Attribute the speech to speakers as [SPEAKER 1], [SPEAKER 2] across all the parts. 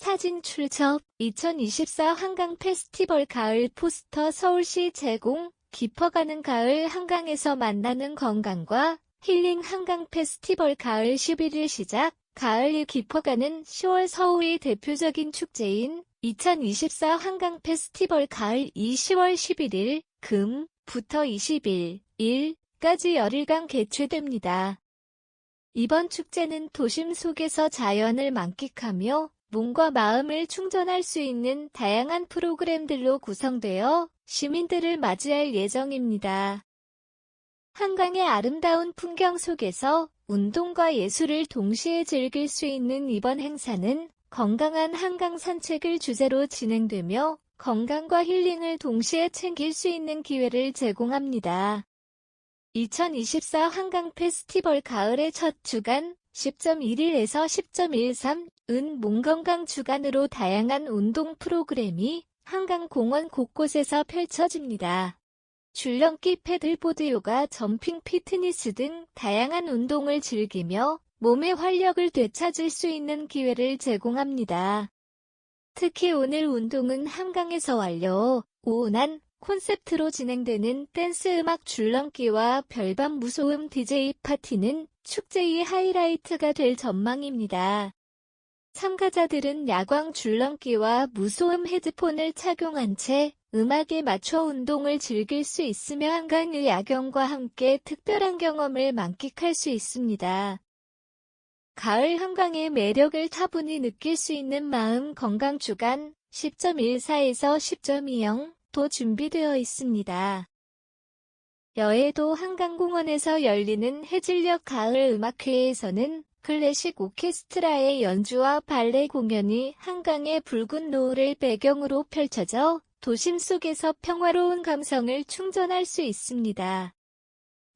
[SPEAKER 1] 사진 출첩 2024 한강 페스티벌 가을 포스터 서울시 제공 깊어가는 가을 한강에서 만나는 건강과 힐링 한강 페스티벌 가을 11일 시작 가을이 깊어가는 10월 서울의 대표적인 축제인 2024 한강 페스티벌 가을 이 10월 11일 금부터 20일 일까지 열흘간 개최됩니다. 이번 축제는 도심 속에서 자연을 만끽하며 몸과 마음을 충전할 수 있는 다양한 프로그램들로 구성되어 시민들을 맞이할 예정입니다. 한강의 아름다운 풍경 속에서 운동과 예술을 동시에 즐길 수 있는 이번 행사는 건강한 한강 산책을 주제로 진행되며 건강과 힐링을 동시에 챙길 수 있는 기회를 제공합니다. 2024 한강 페스티벌 가을의 첫 주간 10.11에서 10.13 은 몸건강 주간으로 다양한 운동 프로그램이 한강 공원 곳곳에서 펼쳐집니다. 줄넘기, 패들보드, 요가, 점핑, 피트니스 등 다양한 운동을 즐기며 몸의 활력을 되찾을 수 있는 기회를 제공합니다. 특히 오늘 운동은 한강에서 완료, 오운한 콘셉트로 진행되는 댄스 음악 줄넘기와 별밤 무소음 DJ 파티는 축제의 하이라이트가 될 전망입니다. 참가자들은 야광 줄넘기와 무소음 헤드폰을 착용한 채 음악에 맞춰 운동을 즐길 수 있으며 한강의 야경과 함께 특별한 경험을 만끽할 수 있습니다. 가을 한강의 매력을 차분히 느낄 수 있는 마음 건강 주간 10.14에서 10.20도 준비되어 있습니다. 여의도 한강공원에서 열리는 해질녘 가을 음악회에서는 클래식 오케스트라의 연주와 발레 공연이 한강의 붉은 노을을 배경으로 펼쳐져 도심 속에서 평화로운 감성을 충전할 수 있습니다.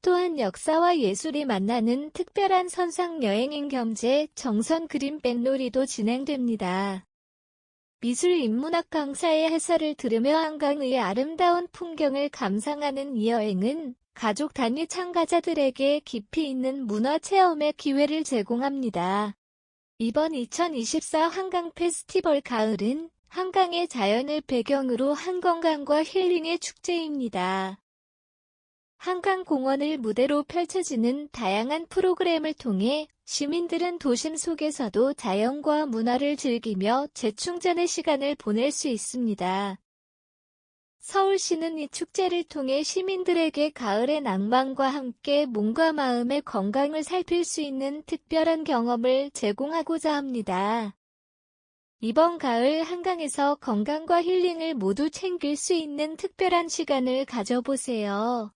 [SPEAKER 1] 또한 역사와 예술이 만나는 특별한 선상 여행인 겸재 정선 그림 뱃놀이도 진행됩니다. 미술 인문학 강사의 해설을 들으며 한강의 아름다운 풍경을 감상하는 이 여행은 가족 단위 참가자들에게 깊이 있는 문화 체험의 기회를 제공합니다. 이번 2024 한강 페스티벌 가을은 한강의 자연을 배경으로 한건강과 힐링의 축제입니다. 한강공원을 무대로 펼쳐지는 다양한 프로그램을 통해 시민들은 도심 속에서도 자연과 문화를 즐기며 재충전의 시간을 보낼 수 있습니다. 서울시는 이 축제를 통해 시민들에게 가을의 낭만과 함께 몸과 마음의 건강을 살필 수 있는 특별한 경험을 제공하고자 합니다. 이번 가을 한강에서 건강과 힐링을 모두 챙길 수 있는 특별한 시간을 가져보세요.